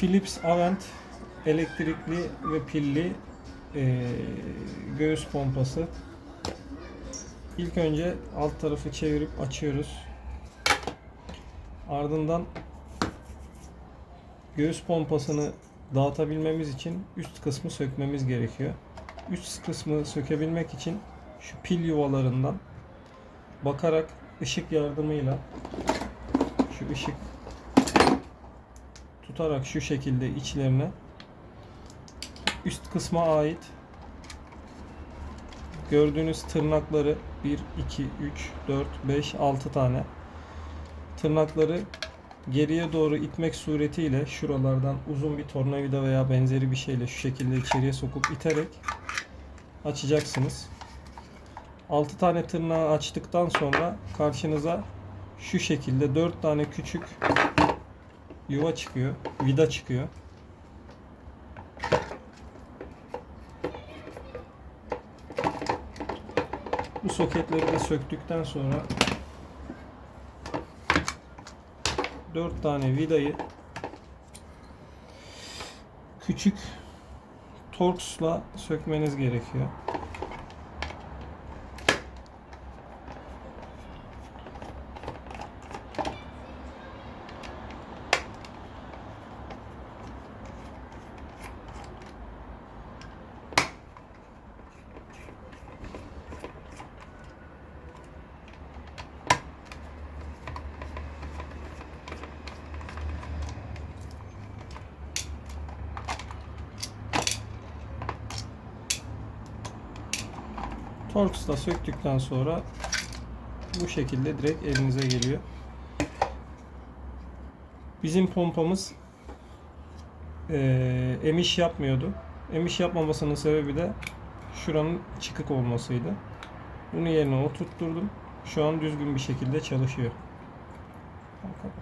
Philips Avent elektrikli ve pilli eee, göğüs pompası. İlk önce alt tarafı çevirip açıyoruz. Ardından göğüs pompasını dağıtabilmemiz için üst kısmı sökmemiz gerekiyor. Üst kısmı sökebilmek için şu pil yuvalarından bakarak ışık yardımıyla şu ışık tutarak şu şekilde içlerine üst kısma ait gördüğünüz tırnakları 1, 2, 3, 4, 5, 6 tane tırnakları geriye doğru itmek suretiyle şuralardan uzun bir tornavida veya benzeri bir şeyle şu şekilde içeriye sokup iterek açacaksınız. 6 tane tırnağı açtıktan sonra karşınıza şu şekilde 4 tane küçük yuva çıkıyor, vida çıkıyor. Bu soketleri de söktükten sonra 4 tane vidayı küçük Torx'la sökmeniz gerekiyor. Torx'la söktükten sonra bu şekilde direkt elinize geliyor. Bizim pompamız eee, emiş yapmıyordu. Emiş yapmamasının sebebi de şuranın çıkık olmasıydı. Bunu yerine oturtturdum. Şu an düzgün bir şekilde çalışıyor. Kapat.